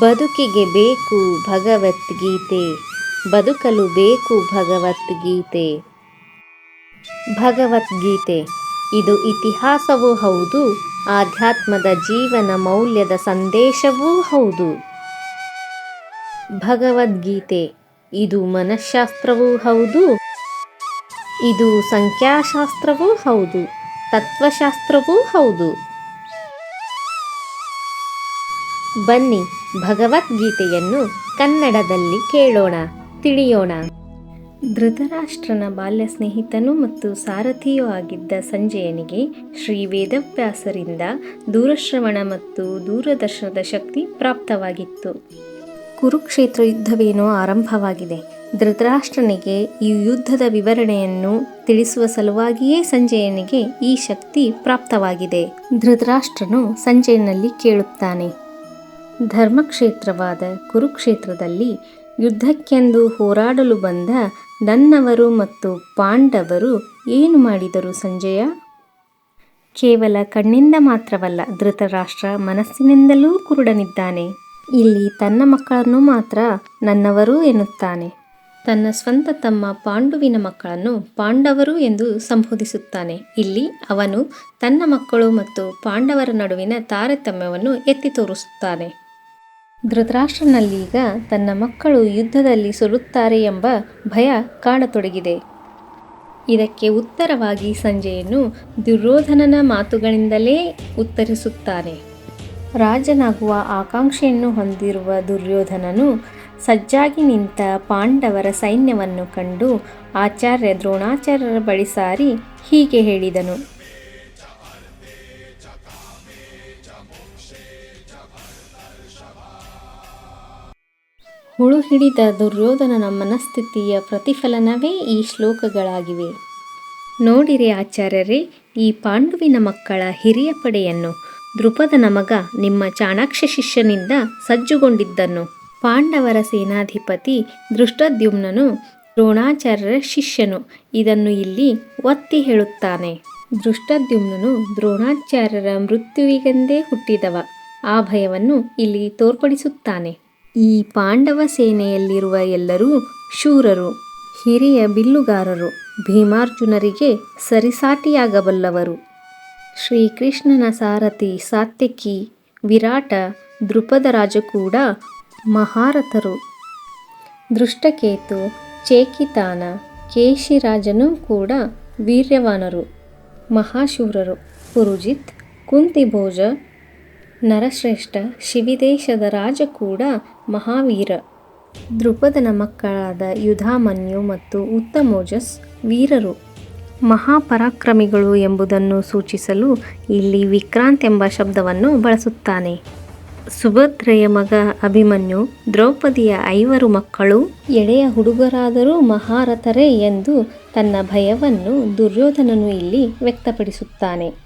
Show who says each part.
Speaker 1: ಬದುಕಿಗೆ ಬೇಕು ಭಗವದ್ಗೀತೆ, ಬದುಕಲು ಬೇಕು ಭಗವದ್ಗೀತೆ. ಭಗವದ್ಗೀತೆ, ಇದು ಇತಿಹಾಸವೂ ಹೌದು, ಆಧ್ಯಾತ್ಮದ ಜೀವನ ಮೌಲ್ಯದ ಸಂದೇಶವೂ ಹೌದು. ಭಗವದ್ಗೀತೆ, ಇದು ಮನಃಶಾಸ್ತ್ರವೂ ಹೌದು, ಇದು ಸಂಖ್ಯಾಶಾಸ್ತ್ರವೂ ಹೌದು, ತತ್ವಶಾಸ್ತ್ರವೂ ಹೌದು. ಬನ್ನಿ ಭಗವದ್ಗೀತೆಯನ್ನು ಕನ್ನಡದಲ್ಲಿ ಕೇಳೋಣ, ತಿಳಿಯೋಣ. ಧೃತರಾಷ್ಟ್ರನ ಬಾಲ್ಯ ಸ್ನೇಹಿತನು ಮತ್ತು ಸಾರಥಿಯೂ ಆಗಿದ್ದ ಸಂಜಯನಿಗೆ ಶ್ರೀ ವೇದವ್ಯಾಸರಿಂದ ದೂರಶ್ರವಣ ಮತ್ತು ದೂರದರ್ಶನದ ಶಕ್ತಿ ಪ್ರಾಪ್ತವಾಗಿತ್ತು. ಕುರುಕ್ಷೇತ್ರ ಯುದ್ಧವೇನೋ ಆರಂಭವಾಗಿದೆ. ಧೃತರಾಷ್ಟ್ರನಿಗೆ ಈ ಯುದ್ಧದ ವಿವರಣೆಯನ್ನು ತಿಳಿಸುವ ಸಲುವಾಗಿಯೇ ಸಂಜಯನಿಗೆ ಈ ಶಕ್ತಿ ಪ್ರಾಪ್ತವಾಗಿದೆ. ಧೃತರಾಷ್ಟ್ರನು ಸಂಜಯನಲ್ಲಿ ಕೇಳುತ್ತಾನೆ. ಧರ್ಮಕ್ಷೇತ್ರವಾದ ಕುರುಕ್ಷೇತ್ರದಲ್ಲಿ ಯುದ್ಧಕ್ಕೆಂದು ಹೋರಾಡಲು ಬಂದ ನನ್ನವರು ಮತ್ತು ಪಾಂಡವರು ಏನು ಮಾಡಿದರು ಸಂಜಯ? ಕೇವಲ ಕಣ್ಣಿಂದ ಮಾತ್ರವಲ್ಲ, ಧೃತರಾಷ್ಟ್ರ ಮನಸ್ಸಿನಿಂದಲೂ ಕುರುಡನಿದ್ದಾನೆ. ಇಲ್ಲಿ ತನ್ನ ಮಕ್ಕಳನ್ನು ಮಾತ್ರ ನನ್ನವರು ಎನ್ನುತ್ತಾನೆ. ತನ್ನ ಸ್ವಂತ ತಮ್ಮ ಪಾಂಡುವಿನ ಮಕ್ಕಳನ್ನು ಪಾಂಡವರು ಎಂದು ಸಂಬೋಧಿಸುತ್ತಾನೆ. ಇಲ್ಲಿ ಅವನು ತನ್ನ ಮಕ್ಕಳು ಮತ್ತು ಪಾಂಡವರ ನಡುವಿನ ತಾರತಮ್ಯವನ್ನು ಎತ್ತಿ ತೋರಿಸುತ್ತಾನೆ. ಧೃತರಾಷ್ಟ್ರನಲ್ಲೀಗ ತನ್ನ ಮಕ್ಕಳು ಯುದ್ಧದಲ್ಲಿ ಸೋಲುತ್ತಾರೆ ಎಂಬ ಭಯ ಕಾಣತೊಡಗಿದೆ ಇದಕ್ಕೆ ಉತ್ತರವಾಗಿ ಸಂಜೆಯನ್ನು ದುರ್ಯೋಧನನ ಮಾತುಗಳಿಂದಲೇ ಉತ್ತರಿಸುತ್ತಾನೆ ರಾಜನಾಗುವ ಆಕಾಂಕ್ಷೆಯನ್ನು ಹೊಂದಿರುವ ದುರ್ಯೋಧನನು ಸಜ್ಜಾಗಿ ನಿಂತ ಪಾಂಡವರ ಸೈನ್ಯವನ್ನು ಕಂಡು ಆಚಾರ್ಯ ದ್ರೋಣಾಚಾರ್ಯರ ಬಳಿ ಸಾರಿ ಹೀಗೆ ಹೇಳಿದನು. ಹುಳು ಹಿಡಿದ ದುರ್ಯೋಧನನ ಮನಸ್ಥಿತಿಯ ಪ್ರತಿಫಲನವೇ ಈ ಶ್ಲೋಕಗಳಾಗಿವೆ. ನೋಡಿರಿ ಆಚಾರ್ಯರೇ, ಈ ಪಾಂಡುವಿನ ಮಕ್ಕಳ ಹಿರಿಯ ಪಡೆಯನ್ನು ದೃಪದನ ಮಗ ನಿಮ್ಮ ಚಾಣಾಕ್ಷ ಶಿಷ್ಯನಿಂದ ಸಜ್ಜುಗೊಂಡಿದ್ದನ್ನು ಪಾಂಡವರ ಸೇನಾಧಿಪತಿ ದೃಷ್ಟದ್ಯುಮ್ನನು ದ್ರೋಣಾಚಾರ್ಯರ ಶಿಷ್ಯನು ಇದನ್ನು ಇಲ್ಲಿ ಒತ್ತಿ ಹೇಳುತ್ತಾನೆ. ದೃಷ್ಟದ್ಯುಮ್ನನು ದ್ರೋಣಾಚಾರ್ಯರ ಮೃತ್ಯುವಿಗೆಂದೇ ಹುಟ್ಟಿದವ. ಆ ಭಯವನ್ನು ಇಲ್ಲಿ ತೋರ್ಪಡಿಸುತ್ತಾನೆ. ಈ ಪಾಂಡವ ಸೇನೆಯಲ್ಲಿರುವ ಎಲ್ಲರೂ ಶೂರರು, ಹಿರಿಯ ಬಿಲ್ಲುಗಾರರು, ಭೀಮಾರ್ಜುನರಿಗೆ ಸರಿಸಾಟಿಯಾಗಬಲ್ಲವರು. ಶ್ರೀಕೃಷ್ಣನ ಸಾರಥಿ ಸಾತ್ಯಕಿ ವಿರಾಟ ದೃಪದರಾಜ ಕೂಡ ಮಹಾರಥರು. ದೃಷ್ಟಕೇತು ಚೇಕಿತಾನ ಕೇಶಿರಾಜನೂ ಕೂಡ ವೀರ್ಯವಾನರು, ಮಹಾಶೂರರು. ಪುರುಜಿತ್ ಕುಂತಿಭೋಜ ನರಶ್ರೇಷ್ಠ ಶಿವಿದೇಶದ ರಾಜ ಕೂಡ ಮಹಾವೀರ. ದೃಪದನ ಮಕ್ಕಳಾದ ಯುಧಾಮನ್ಯು ಮತ್ತು ಉತ್ತಮೋಜಸ್ ವೀರರು. ಮಹಾಪರಾಕ್ರಮಿಗಳು ಎಂಬುದನ್ನು ಸೂಚಿಸಲು ಇಲ್ಲಿ ವಿಕ್ರಾಂತ್ ಎಂಬ ಶಬ್ದವನ್ನು ಬಳಸುತ್ತಾನೆ. ಸುಭದ್ರೆಯ ಮಗ ಅಭಿಮನ್ಯು ದ್ರೌಪದಿಯ ಐವರು ಮಕ್ಕಳು ಎಳೆಯ ಹುಡುಗರಾದರೂ ಮಹಾರಥರೇ ಎಂದು ತನ್ನ ಭಯವನ್ನು ದುರ್ಯೋಧನನು ಇಲ್ಲಿ ವ್ಯಕ್ತಪಡಿಸುತ್ತಾನೆ.